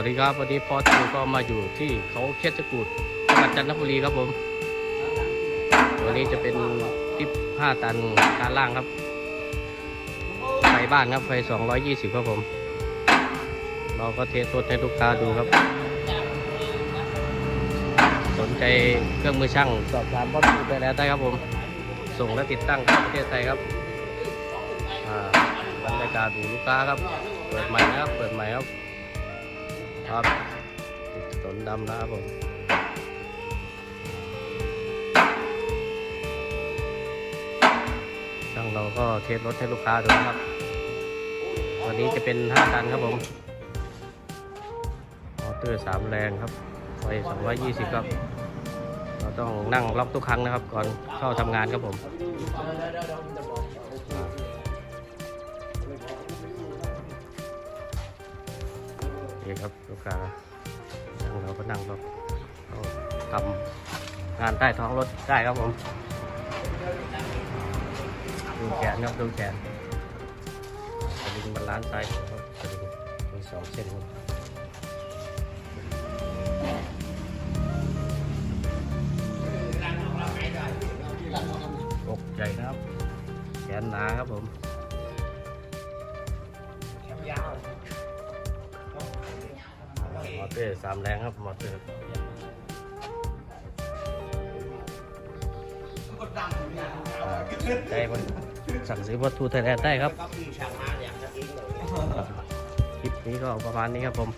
วัสดีครับ วันนี้พอทูก็มาอยู่ที่เขาเคียดจกูดจังหวัดจันทบุรีครับผม วันนี้จะเป็นทิป5ตันการล่างครับ ไฟบ้านครับ ไฟ 220 ครับผม เราก็เทสรถให้ลูกค้าดูครับ สนใจเครื่องมือช่างสอบถามพ่อทูไปแล้วได้ครับผม ส่งและติดตั้งทั่วประเทศไทยครับบรรยากาศดูลูกค้าครับ เปิดใหม่นะครับ เปิดใหม่ครับ ครับติดถนนดำนะครับผมช่างเราก็เทสรถให้ลูกค้าดูนะครับ วันนี้จะเป็น 5 ตันครับผมมอเตอร์ 3 แรงครับไฟ220 ครับ เราต้องนั่งล็อกทุกครั้งนะครับ ก่อนเข้าทำงานครับผม นี่ครับลูกค้านั่งเราก็นั่งเราทำงานใต้ท้องรถได้ครับผมดูแขนครับดูแขนสลิงบาลานซ์ซ้ายขวาครับสลิงมีสองเส้นครับอกใหญ่นะครับ แขนหนาครับผม เตอร์สามแรงครับมอเตอร์ได้มันสั่งซื้อวัตถุไทยแลนด์ได้ครับ คลิปนี้ก็ประมาณนี้ครับผม